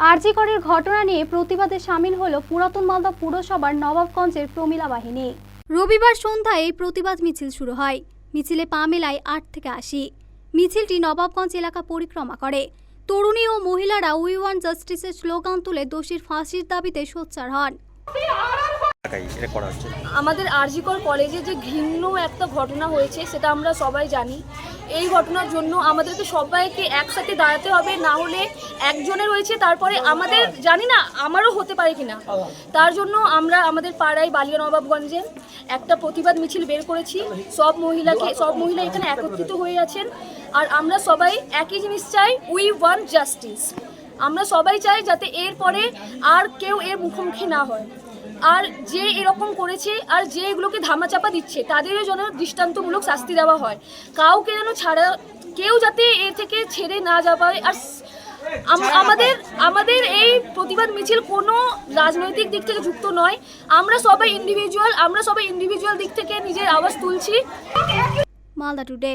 আরজিকরের ঘটনা নিয়ে প্রতিবাদে সামিল হলো পুরাতন মালদা পুরসভার নবাবগঞ্জের প্রমিলা বাহিনী। রবিবার সন্ধ্যায় এই প্রতিবাদ মিছিল শুরু হয়। মিছিলে পা মেলায় আট থেকে আশি। মিছিলটি নবাবগঞ্জ এলাকা পরিক্রমা করে। তরুণী ও মহিলারা উই ওয়ান জাস্টিসের স্লোগান তুলে দোষীর ফাঁসির দাবিতে সোচ্চার হন। এলাকায় এটা করা হচ্ছে? আমাদের আরজিকর কলেজে যে ঘৃণ্য একটা ঘটনা হয়েছে, সেটা আমরা সবাই জানি। এই ঘটনার জন্য আমাদেরকে সবাইকে একসাথে দাঁড়াতে হবে, না হলে একজনের হয়েছে, তারপরে আমাদের জানি না, আমারও হতে পারে কিনা। তার জন্য আমরা আমাদের পাড়ায় বালিয়া নবাবগঞ্জে একটা প্রতিবাদ মিছিল বের করেছি। সব মহিলাকে, সব মহিলা এখানে একত্রিত হয়ে আছেন। আর আমরা সবাই একই জিনিস চাই উই ওয়ান জাস্টিস আমরা সবাই চাই যাতে এরপরে আর কেউ এর মুখোমুখি না হয়। আর যে এরকম করেছে আর যে এগুলোকে ধামাচাপা দিচ্ছে তাদেরও যেন দৃষ্টান্তমূলক শাস্তি দেওয়া হয়। কাউকে যেন ছাড়া কেউ যাতে এ থেকে ছেড়ে না যাওয়া হয় আর আমাদের আমাদের এই প্রতিবাদ মিছিল কোনো রাজনৈতিক দিক থেকে যুক্ত নয়। আমরা সবাই ইন্ডিভিজুয়াল আমরা সবাই ইন্ডিভিজুয়াল দিক থেকে নিজের আওয়াজ তুলছি। মালদা টুডে